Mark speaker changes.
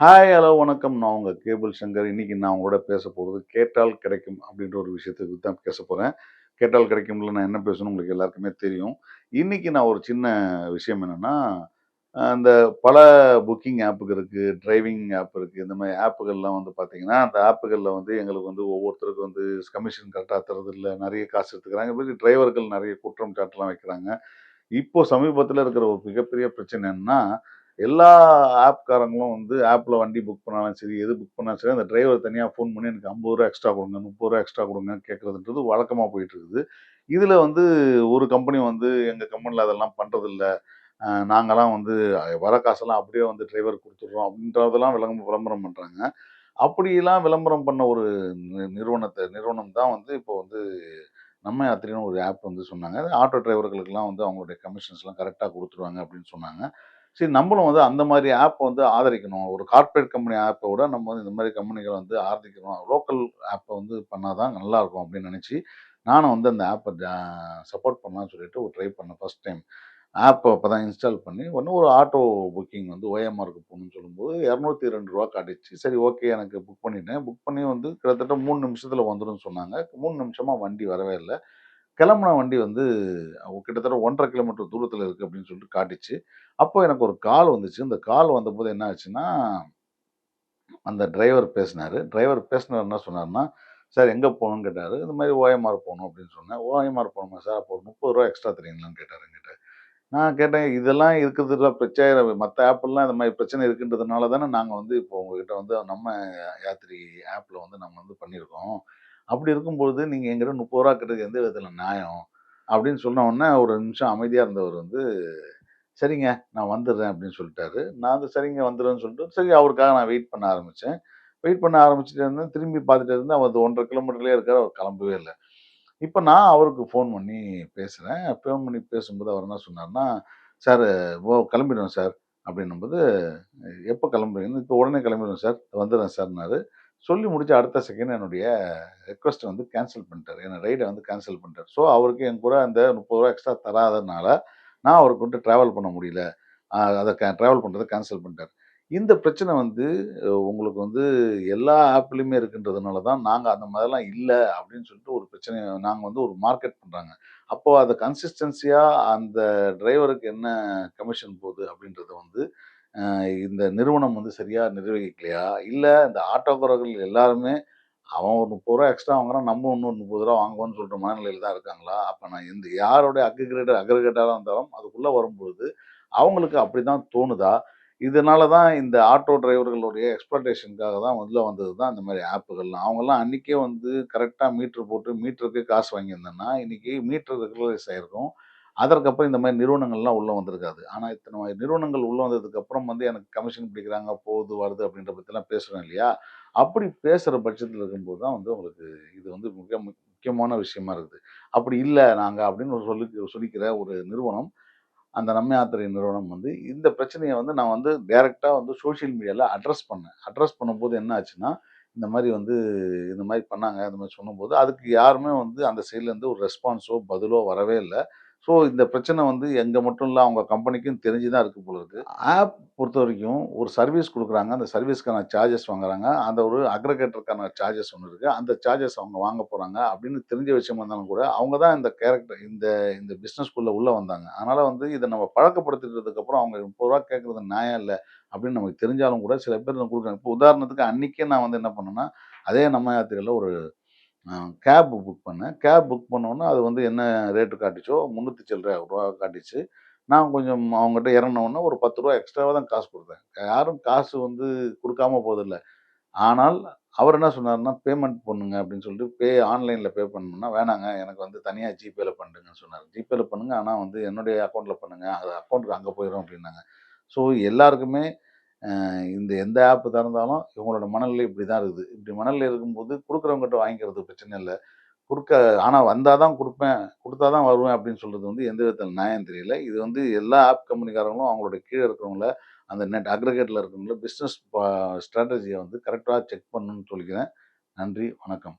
Speaker 1: Hi hello வணக்கம். நான் உங்கள் கேபிள் சங்கர். இன்னைக்கு நான் உங்களோட பேச போகிறது கேட்டால் கிடைக்கும் அப்படின்ற ஒரு விஷயத்துக்கு தான் பேச போகிறேன் கேட்டால் கிடைக்கும்ல நான் என்ன பேசணும் உங்களுக்கு எல்லாருக்குமே தெரியும். இன்னைக்கு நான் ஒரு சின்ன விஷயம் என்னென்னா அந்த பல புக்கிங் ஆப்புகள் இருக்குது டிரைவிங் ஆப் இருக்குது இந்த மாதிரி ஆப்புகள்லாம் வந்து பார்த்தீங்கன்னா அந்த ஆப்புகளில் வந்து எங்களுக்கு வந்து ஒவ்வொருத்தருக்கும் வந்து கமிஷன் கரெக்டாக தரது இல்லை. நிறைய காசு எடுத்துக்கிறாங்க. இப்போ டிரைவர்கள் நிறைய குற்றம் சாட்டெலாம் வைக்கிறாங்க. இப்போ சமீபத்தில் இருக்கிற ஒரு மிகப்பெரிய பிரச்சனை என்னன்னா எல்லா ஆப்காரங்களும் வந்து ஆப்பில் வண்டி புக் பண்ணாலும் சரி எது புக் பண்ணாலும் சரி அந்த டிரைவர் தனியாக ஃபோன் பண்ணி எனக்கு ஐம்பது ரூபா எக்ஸ்ட்ரா கொடுங்க முப்பது ரூபா எக்ஸ்ட்ரா கொடுங்க கேட்குறதுன்றது வழக்கமாக போயிட்டு இருக்குது இதில் வந்து ஒரு கம்பெனி வந்து எங்கள் கம்பெனியில் அதெல்லாம் பண்ணுறதில்ல நாங்களாம் வந்து வர காசெல்லாம் அப்படியே வந்து டிரைவர் கொடுத்துட்றோம் அப்படின்றதெல்லாம் விளம்பரம் விளம்பரம் பண்ணுறாங்க அப்படிலாம் விளம்பரம் பண்ண ஒரு நிறுவனத்தை நிறுவனம் தான் வந்து இப்போ வந்து நம்ம யாத்திரின்னு ஒரு ஆப் வந்து சொன்னாங்க. ஆட்டோ டிரைவர்களுக்கெல்லாம் வந்து அவங்களுடைய கமிஷன்ஸ்லாம் கரெக்டாக கொடுத்துருவாங்க அப்படின்னு சொன்னாங்க. சரி நம்மளும் வந்து அந்த மாதிரி ஆப்பை வந்து ஆதரிக்கணும். ஒரு கார்ப்பரேட் கம்பெனி ஆப்பை விட நம்ம வந்து இந்த மாதிரி கம்பெனிகளை வந்து ஆதரிக்கணும். லோக்கல் ஆப்பை வந்து பண்ணால் தான் நல்லாயிருக்கும் அப்படின்னு நினச்சி நானும் வந்து அந்த ஆப்பை சப்போர்ட் பண்ணலாம்னு சொல்லிட்டு ஒரு ட்ரை பண்ணேன் ஃபஸ்ட் டைம் ஆப்பை அப்போ தான் இன்ஸ்டால் பண்ணி ஒன்று ஒரு ஆட்டோ புக்கிங் வந்து ஓஎம்ஆருக்கு போகணும்னு சொல்லும்போது இரநூத்தி ரெண்டு ரூபா காட்டிச்சு. சரி ஓகே எனக்கு புக் பண்ணிட்டேன். புக் பண்ணி வந்து கிட்டத்தட்ட மூணு நிமிஷத்தில் வந்துடும் சொன்னாங்க. மூணு நிமிஷமாக வண்டி வரவே இல்லை. கிளம்புன வண்டி வந்து கிட்டத்தட்ட ஒன்றரை கிலோமீட்டர் தூரத்தில் இருக்குது அப்படின்னு சொல்லிட்டு காட்டிச்சு. அப்போ எனக்கு ஒரு கால் வந்துச்சு. இந்த கால் வந்தபோது என்ன ஆச்சுன்னா அந்த டிரைவர் பேசினார். டிரைவர் பேசினார் என்ன சொன்னார்னா சார் எங்கே போகணும்னு கேட்டார். இந்த மாதிரி ஓஎம்ஆர் போகணும் அப்படின்னு சொன்னேன். ஓஎம்ஆர் போகணுமா சார்? அப்போ முப்பது ரூபா எக்ஸ்ட்ரா தரீங்களான்னு கேட்டார் என்கிட்ட. நான் கேட்டேன் இதெல்லாம் இருக்கிறதுல பிரச்சனை. மற்ற ஆப்பெல்லாம் இந்த மாதிரி பிரச்சனை இருக்குன்றதுனால தானே நாங்கள் வந்து இப்போ உங்ககிட்ட வந்து நம்ம யாத்திரி ஆப்பில் வந்து நம்ம வந்து பண்ணியிருக்கோம். அப்படி இருக்கும்பொழுது நீங்கள் எங்கிட்ட முப்பது ரூபா கிட்டது எந்த விதத்தில் நியாயம்? அப்படின்னு சொன்ன உடனே ஒரு நிமிஷம் அமைதியாக இருந்தவர் வந்து சரிங்க நான் வந்துடுறேன் அப்படின்னு சொல்லிட்டாரு. நான் வந்து சரிங்க வந்துடுறேன்னு சொல்லிட்டு சரி அவருக்காக நான் வெயிட் பண்ண ஆரம்பித்தேன் வெயிட் பண்ண ஆரம்பிச்சுட்டு இருந்தேன் திரும்பி பார்த்துட்டு இருந்தேன் அவர் ஒன்றரை கிலோமீட்டர்லேயே இருக்கார் அவர் கிளம்பவே இல்லை. இப்போ நான் அவருக்கு ஃபோன் பண்ணி பேசுகிறேன் ஃபோன் பண்ணி பேசும்போது அவர் என்ன சொன்னார்னா சார் ஓ கிளம்பிடுவேன் சார். அப்படின்னும்போது எப்போ கிளம்புறீங்கன்னு இப்போ உடனே கிளம்பிடுவேன் சார். வந்துடுறேன் சார்னாரு சொல்லி முடிச்ச அடுத்த செகண்ட் என்னுடைய ரெக்வஸ்ட்டை வந்து கேன்சல் பண்ணிட்டார். என்னோட ரைடை வந்து கேன்சல் பண்ணிட்டார். ஸோ அவருக்கு என் கூட அந்த முப்பது ரூபா எக்ஸ்ட்ரா தராதனால நான் அவருக்கு வந்து ட்ராவல் பண்ண முடியல. அதை கே ட்ராவல் பண்ணுறதை கேன்சல் பண்ணிட்டார். இந்த பிரச்சனை வந்து உங்களுக்கு வந்து எல்லா ஆப்லேயுமே இருக்குன்றதுனால தான் நாங்கள் அந்த மாதிரிலாம் இல்லை அப்படின்னு சொல்லிட்டு ஒரு பிரச்சனை நாங்கள் வந்து ஒரு மார்க்கெட் பண்ணுறாங்க அப்போது அதை கன்சிஸ்டன்சியாக அந்த டிரைவருக்கு என்ன கமிஷன் போகுது அப்படின்றத வந்து இந்த நிறுவனம் வந்து சரியாக நிர்வகிக்கலையா? இல்லை இந்த ஆட்டோக்காரர்கள் எல்லாருமே அவன் ஒரு முப்பது ரூபா எக்ஸ்ட்ரா வாங்குறான் நம்ம இன்னும் முப்பது ரூபா வாங்குவோன்னு சொல்கிற மனநிலையில் தான் இருக்காங்களா? அப்போ நான் இந்த யாரோடைய அக்ரிகேட்டர் அக்ரிகேட்டராக இருந்தாலும் அதுக்குள்ளே வரும்பொழுது அவங்களுக்கு அப்படி தான் தோணுதா? இதனால தான் இந்த ஆட்டோ டிரைவர்களுடைய எக்ஸ்பெக்டேஷனுக்காக தான் முதல்ல வந்தது தான் இந்த மாதிரி ஆப்புகள்லாம். அவங்கெல்லாம் அன்றைக்கே வந்து கரெக்டாக மீட்ரு போட்டு மீட்டருக்கு காசு வாங்கியிருந்தேன்னா இன்றைக்கி மீட்டர் ரெகுலரைஸ் ஆகிருக்கும் அதற்கப்புறம் இந்த மாதிரி நிறுவனங்கள்லாம் உள்ளே வந்திருக்காது. ஆனால் இத்தனை நிறுவனங்கள் உள்ளே வந்ததுக்கப்புறம் வந்து எனக்கு கமிஷன் பிடிக்கிறாங்க போகுது வருது அப்படின்ற பற்றிலாம் பேசுகிறேன் இல்லையா? அப்படி பேசுகிற பட்சத்தில் இருக்கும்போது தான் வந்து உங்களுக்கு இது வந்து மிக முக்கியமான விஷயமா இருக்குது. அப்படி இல்லை நாங்கள் அப்படின்னு ஒரு சொல்லி சொல்லிக்கிற ஒரு நிறுவனம் அந்த நம்ம யாத்திரை நிறுவனம் வந்து இந்த பிரச்சனையை வந்து நான் வந்து டைரெக்டாக வந்து சோஷியல் மீடியாவில் அட்ரஸ் பண்ணேன். அட்ரஸ் பண்ணும்போது என்ன ஆச்சுன்னா இந்த மாதிரி வந்து இந்த மாதிரி பண்ணாங்க இந்த மாதிரி சொன்னும்போது அதுக்கு யாருமே வந்து அந்த சைட்லேருந்து ஒரு ரெஸ்பான்ஸோ பதிலோ வரவே இல்லை. ஸோ இந்த பிரச்சனை வந்து எங்கே மட்டும் இல்லை அவங்க கம்பெனிக்கும் தெரிஞ்சு தான் இருக்குது போல இருக்குது ஆப் பொறுத்த வரைக்கும் ஒரு சர்வீஸ் கொடுக்குறாங்க. அந்த சர்வீஸ்க்கான சார்ஜஸ் வாங்குறாங்க. அந்த ஒரு அக்ரகேட்டருக்கான சார்ஜஸ் ஒன்று இருக்குது அந்த சார்ஜஸ் அவங்க வாங்க போகிறாங்க அப்படின்னு தெரிஞ்ச விஷயமா இருந்தாலும் கூட அவங்க தான் இந்த கேரக்டர் இந்த இந்த பிஸ்னஸ்குள்ளே உள்ளே வந்தாங்க. அதனால் வந்து இதை நம்ம பழக்கப்படுத்திட்டதுக்கப்புறம் அவங்க முப்பது ரூபா கேட்குறது நியாயம் இல்லை அப்படின்னு நமக்கு தெரிஞ்சாலும் கூட சில பேர் கொடுக்குறாங்க. இப்போ உதாரணத்துக்கு அன்றைக்கே நான் வந்து என்ன பண்ணேன்னா அதே நம்ம யாத்திரையில் ஒரு நான் கேப் புக் பண்ணேன். கேப் புக் பண்ணோன்னே அது வந்து என்ன ரேட்டு காட்டிச்சோ முந்நூற்றி சில்லற ரூபா காட்டிச்சு. நான் கொஞ்சம் அவங்ககிட்ட இறங்கினோடனே ஒரு பத்து ரூபா எக்ஸ்ட்ராவாக தான் காசு கொடுத்தேன். யாரும் காசு வந்து கொடுக்காம போதில்லை. ஆனால் அவர் என்ன சொன்னார்னா பேமெண்ட் பண்ணுங்க அப்படின்னு சொல்லிட்டு பே ஆன்லைனில் பே பண்ணணும்னா வேணாங்க. எனக்கு வந்து தனியாக ஜிபேல பண்ணுங்கன்னு சொன்னார். ஜிபேல பண்ணுங்க. ஆனால் வந்து என்னுடைய அக்கௌண்ட்டில் பண்ணுங்க. அது அக்கௌண்ட்டுக்கு அங்கே போயிடும் அப்படின்னாங்க. ஸோ எல்லாருக்குமே இந்த எந்த ஆப் திறந்தாலும் இவங்களோட மணல்ல இப்படி தான் இருக்குது. இப்படி மணல்ல இருக்கும்போது கொடுக்குறவங்ககிட்ட வாங்கிக்கிறது பிரச்சனை இல்லை. கொடுக்க ஆனால் வந்தால் தான் கொடுப்பேன் கொடுத்தா தான் வருவேன் அப்படின்னு சொல்கிறது வந்து எந்த விதத்தில் நியாயம் தெரியல. இது வந்து எல்லா ஆப் கம்பெனிக்காரங்களும் அவங்களோட கீழே இருக்கிறவங்கள அந்த நெட் அக்ரிகேட்டில் இருக்கிறவங்கள பிஸ்னஸ் ஸ்ட்ராட்டஜியை வந்து கரெக்டாக செக் பண்ணணும்னு சொல்லிக்கிறேன். நன்றி வணக்கம்.